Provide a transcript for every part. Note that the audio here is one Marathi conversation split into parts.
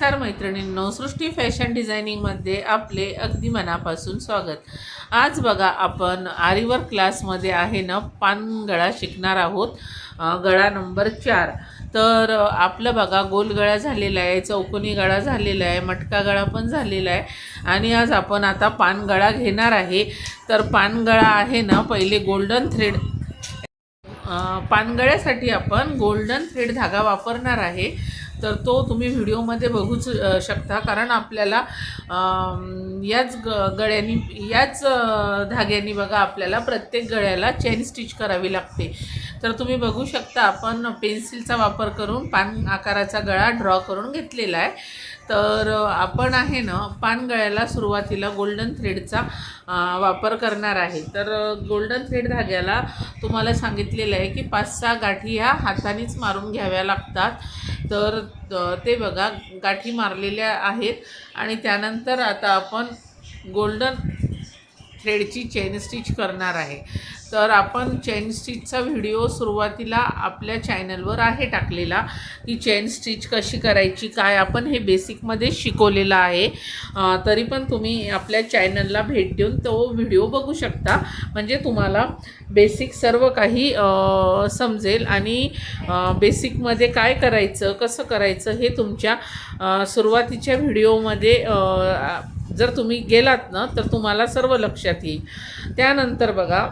नमस्कार मैत्रिणींनो सृष्टी फॅशन डिझायनिंगमध्ये आपले अगदी मनापासून स्वागत. आज बघा आपण आरीवर क्लासमध्ये आहे ना पानगळा शिकणार आहोत गळा नंबर चार. तर आपलं बघा गोल गळा झालेला आहे चौकोनी गळा झालेला आहे मटका गळा पण झालेला आहे. आणि आज आपण आता पानगळा घेणार आहे. तर पानगळा आहे ना पहिले गोल्डन थ्रेड पानगळ्यासाठी आपण गोल्डन थ्रेड धागा वापरणार आहे. तर तो तुम्ही व्हिडिओमध्ये बघूच शकता. कारण आपल्याला याच ग गळ्यानी याच धाग्यांनी धाग्यानी बघा आपल्याला प्रत्येक गळ्याला चेन स्टिच करावी लागते. तर तुम्ही बघू शकता आपण पेन्सिलचा वापर करून पान आकाराचा गळा ड्रॉ करून घेतलेला आहे. तर आपण आहे ना पानगळ्याला सुरुवातीला गोल्डन थ्रेडचा वापर करणार आहे. तर गोल्डन थ्रेड धाग्याला तुम्हाला सांगितलेलं आहे की पाच सहा गाठी ह्या हातानेच मारून घ्याव्या लागतात. तर ते बघा गाठी मारलेल्या आहेत. आणि त्यानंतर आता आपण गोल्डन थ्रेडची चेन स्टिच करणार आहे. तर आपण चेन स्टिचचा व्हिडिओ सुरुवातीला आपल्या चॅनलवर आहे टाकलेला. की चेन स्टिच कशी करायची काय आपण हे बेसिकमध्ये शिकवलेलं आहे. तरी पण तुम्ही आपल्या चॅनलला भेट देऊन तो व्हिडिओ बघू शकता. म्हणजे तुम्हाला बेसिक सर्व काही समजेल. आणि बेसिकमध्ये काय करायचं कसं करायचं हे तुमच्या सुरुवातीच्या व्हिडिओमध्ये जर तुम्ही गेलात ना तर तुम्हाला सर्व लक्षात येईल. त्यानंतर बघा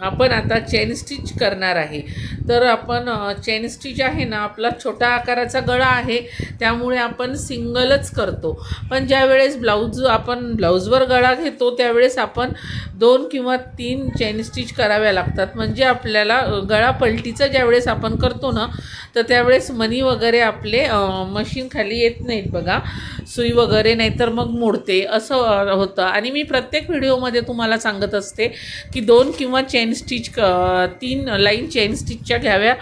आपण आता चेन स्टिच करणार आहे. तर आपण चेन स्टिच आहे ना आपला छोटा आकाराचा गळा आहे त्यामुळे आपण सिंगलच करतो. पण ज्यावेळेस ब्लाऊज आपण ब्लाऊजवर गळा घेतो त्यावेळेस आपण दोन किंवा तीन चेन स्टिच कराव्या लागतात. म्हणजे आपल्याला गळा पलटीचा ज्यावेळेस आपण करतो ना तर त्यावेळेस मनी वगैरे आपले मशीन खाली येत नाहीत बघा. सुई वगैरे नाहीतर मग मोडते असं होतं. आणि मी प्रत्येक व्हिडिओमध्ये तुम्हाला सांगत असते की दोन किंवा चेन स्टिच क तीन लाईन चेन स्टिचच्या घ्याव्या.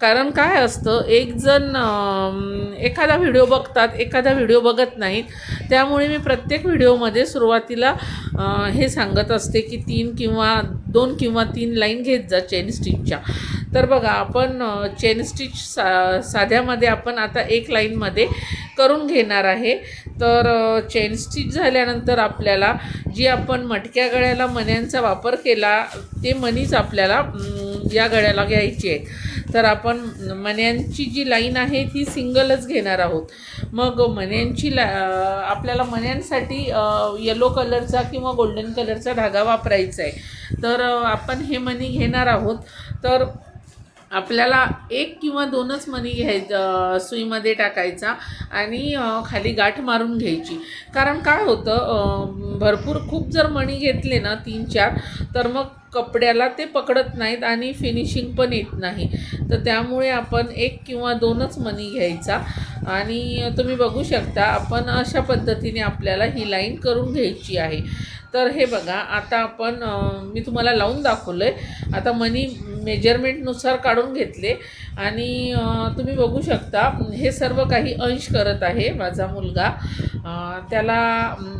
कारण काय असतं एक जण एखादा व्हिडिओ बघतात एखादा व्हिडिओ बघत नाहीत. त्यामुळे मी प्रत्येक व्हिडिओमध्ये सुरुवातीला हे सांगत असते की तीन किंवा दोन किंवा तीन लाईन घेत जा चेन स्टिचच्या तर बघा आपण चेन स्टिच सा साध्यामध्ये आपण आता एक लाईनमध्ये करून घेणार आहे. तर चेन स्टिच झाल्यानंतर आपल्याला जी आपण मटक्या गळ्याला मण्यांचा वापर केला ते मनीच आपल्याला या गळ्याला घ्यायची आहे तर आपण मण्यांची जी लाईन आहे ती सिंगलच घेणार आहोत. मग मण्यांची ला आपल्याला मण्यांसाठी येलो कलरचा किंवा गोल्डन कलरचा धागा वापरायचा आहे. तर आपण हे मणी घेणार आहोत. तर आपल्याला एक किंवा दोनच मणी घ्यायचं सुईमध्ये टाकायचा आणि खाली गाठ मारून घ्यायची. कारण काय होतं भरपूर खूप जर मणी घेतले ना तीन चार तर मग कपड्याला ते पकडत नाहीत आणि फिनिशिंग पण येत नाही. तर त्यामुळे आपण एक किंवा दोनच मणी घ्यायचा आणि तुम्ही बघू शकता आपण अशा पद्धतीने आपल्याला ही लाईन करून घ्यायची आहे. तर हे बघा आता आपण मी तुम्हाला लावून दाखवलं आहे आता मनी मेजरमेंटनुसार काढून घेतले. आणि तुम्ही बघू शकता हे सर्व काही अंश करत आहे माझा मुलगा. त्याला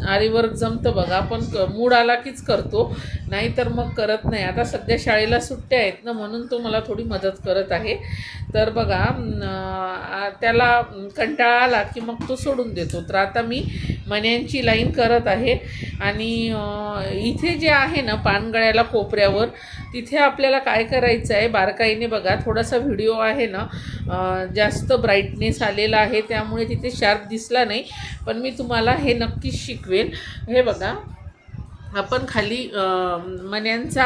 आरीवर्क जमतं बघा पण क मूड आला कीच करतो. नाहीतर मग करत नाही. आता सध्या शाळेला सुट्ट्या आहेत ना म्हणून तो मला थोडी मदत करत आहे. तर बघा त्याला कंटाळा आला की मग तो सोडून देतो. तर आता मी मण्यांची लाईन करत आहे. आणि इथे जे आहे ना पानगळ्याला कोपऱ्यावर तिथे आपल्याला काय करायचं आहे बारकाईने बघा थोडासा व्हिडिओ आहे ना जास्त ब्राईटनेस आलेला आहे त्यामुळे तिथे शार्प दिसला नाही. पण मी तुम्हाला हे नक्कीच शिकवेन. हे बघा आपण खाली मण्यांचा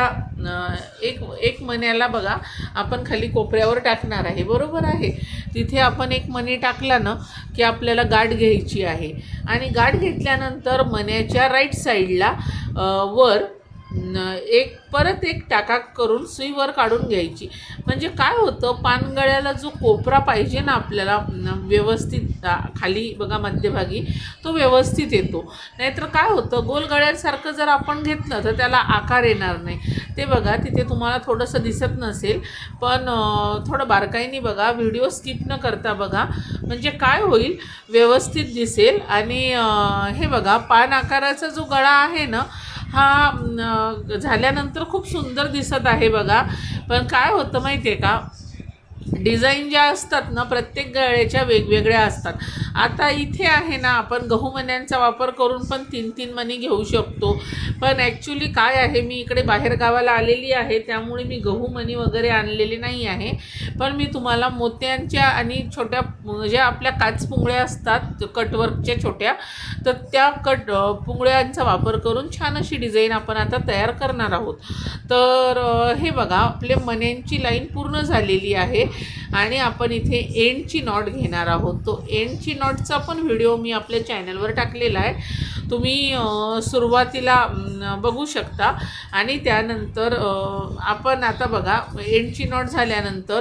एक एक मण्याला बघा आपण खाली कोपऱ्यावर टाकणार आहे. बरोबर आहे. तिथे आपण एक मणी टाकला ना की आपल्याला गाठ घ्यायची आहे. आणि गाठ घेतल्यानंतर मण्याच्या राईट साईडला वर एक परत एक टाका करून सुईवर काढून घ्यायची. म्हणजे काय होतं पानगळ्याला जो कोपरा पाहिजे ना आपल्याला व्यवस्थित खाली बघा मध्यभागी तो व्यवस्थित येतो. नाहीतर काय होतं गोल गळ्यासारखं जर आपण घेतलं तर त्याला आकार येणार नाही. ते बघा तिथे तुम्हाला थोडंसं दिसत नसेल पण थोडं बारकाईने बघा व्हिडिओ स्किप न करता बघा म्हणजे काय होईल व्यवस्थित दिसेल. आणि हे बघा पान आकाराचा जो गळा आहे ना हा झाल्यानंतर खूप सुंदर दिसत आहे बघा. पण काय होतं माहिती आहे का? डिझाईन ज्या असतात ना प्रत्येक गळ्याच्या वेगवेगळ्या असतात. आता इथे आहे ना आपण गहू मण्यांचा वापर करून पण तीन तीन मणी घेऊ शकतो. पण ॲक्च्युली काय आहे मी इकडे बाहेर गावाला आलेली आहे त्यामुळे मी गहू मणी वगैरे आणलेले नाही आहे. पण मी तुम्हाला मोत्यांच्या आणि छोट्या ज्या आपल्या काच पुंगळ्या असतात कटवर्कच्या छोट्या तर त्या कट पुंगळ्यांचा वापर करून छान अशी डिझाईन आपण आता तयार करणार आहोत. तर हे बघा आपले मण्यांची लाईन पूर्ण झालेली आहे. आणि आपण इथे एंडची नॉट घेणार आहोत. तो एंडची नॉटचा पण व्हिडिओ मी आपल्या चॅनलवर टाकलेला आहे. तुम्ही सुरुवातीला बघू शकता. आणि त्यानंतर आपण आता बघा एंडची नॉट झाल्यानंतर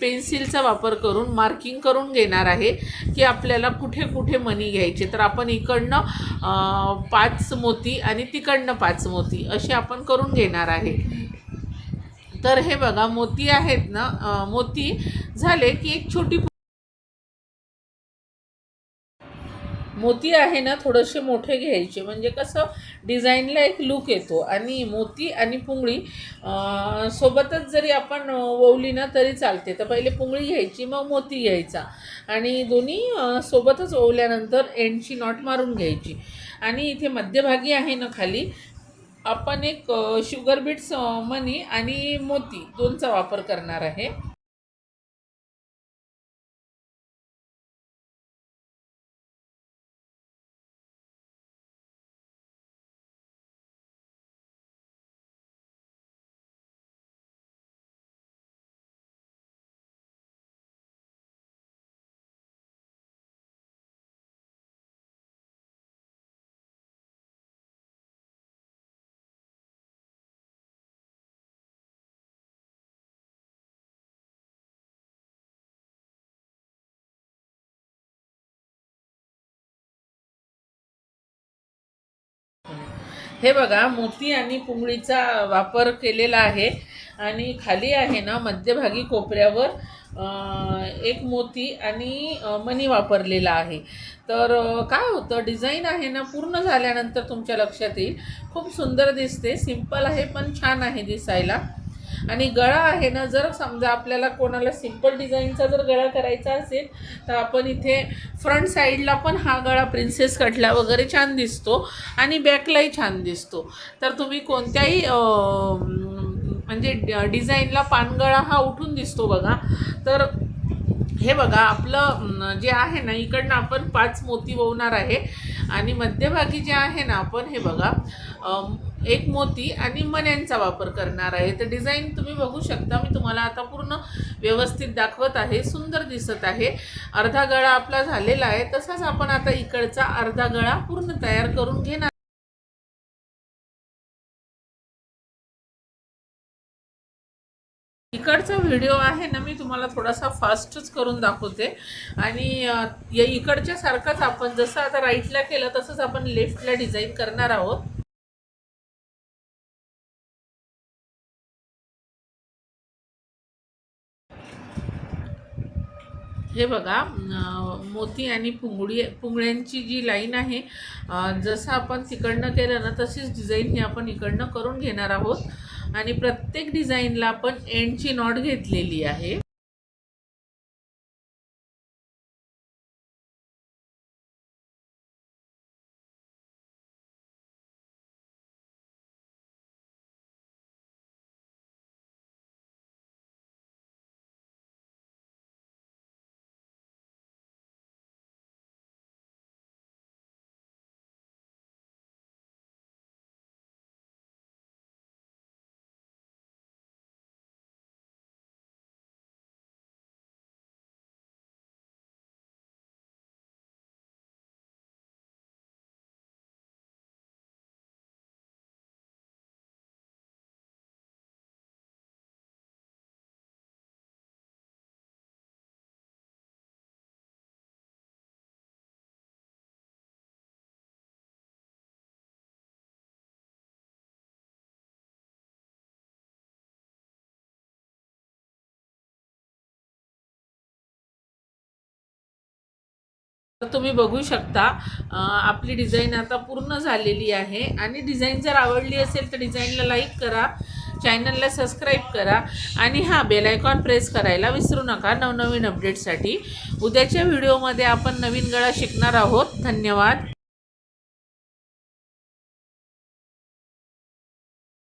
पेन्सिलचा वापर करून मार्किंग करून घेणार आहे की आपल्याला कुठे कुठे मनी घ्यायचे. तर आपण इकडनं पाच मोती आणि तिकडनं पाच मोती असे आपण करून घेणार आहे. तर हे बघा मोती आहेत ना मोती झाले की एक छोटी मोती आहे ना थोडेसे मोठे घ्यायचे. म्हणजे कसं डिझाईनला एक लुक येतो. आणि मोती आणि पुंगळी सोबतच जरी आपण ओवली ना तरी चालते. तर पहिले पुंगळी घ्यायची मग मोती घ्यायचा. आणि दोन्ही सोबतच ओवल्यानंतर एंडची नॉट मारून घ्यायची. आणि इथे मध्यभागी आहे ना खाली आपण एक शुगर बीट्स अं, मनी आणि मोती दोनचा वापर करणार आहे. हे बघा मोती आणि पुंगळीचा वापर केलेला आहे. आणि खाली आहे ना मध्यभागी कोपऱ्यावर एक मोती आणि मणी वापरलेला आहे. तर काय होतं डिझाईन आहे ना पूर्ण झाल्यानंतर तुमच्या लक्षात येईल. खूप सुंदर दिसते सिंपल आहे पण छान आहे दिसायला. आणि गळा आहे ना जर समजा आपल्याला कोणाला सिंपल डिझाईनचा जर गळा करायचा असेल तर आपण इथे फ्रंट साईडला पण हा गळा प्रिन्सेस कटला वगैरे छान दिसतो आणि बॅकलाही छान दिसतो. तर तुम्ही कोणत्याही म्हणजे डिझाईनला पानगळा हा उठून दिसतो बघा. तर हे बघा आपलं जे आहे ना इकडनं आपण पाच मोती ववणार आहे. आणि मध्यभागी जे आहे ना आपण हे बघा एक मोती आणि मण्यांचा वापर करणार आहे. तर डिझाईन तुम्ही बघू शकता. मी तुम्हाला आता पूर्ण व्यवस्थित दाखवत आहे. सुंदर दिसत आहे. अर्धा गळा आपला झालेला आहे. तसाच आपण आता इकडचा अर्धा गळा पूर्ण तयार करून घेणार. इकडचा व्हिडिओ आहे ना मी तुम्हाला थोडासा फास्टच करून दाखवते. आणि या इकडच्या सारखाच आपण जसं आता राईटला केलं तसंच आपण लेफ्टला डिझाईन करणार आहोत. हे बघा मोती आणि पुंगळी पुंगळ्यांची जी लाईन आहे जसं आपण तिकडनं केलं ना तशीच डिझाईन ही आपण इकडनं करून घेणार आहोत. आणि प्रत्येक डिझाईनला आपण एंडची नॉट घेतलेली आहे. तर तुम्ही बघू शकता आपली डिझाईन आता पूर्ण झालेली आहे. आणि डिझाईन जर आवडली असेल तर डिझाईनला लाईक करा चॅनलला सबस्क्राईब करा. आणि हा बेलायकॉन प्रेस करायला विसरू नका नवनवीन अपडेटसाठी उद्याच्या व्हिडिओमध्ये आपण नवीन गळा शिकणार आहोत. धन्यवाद.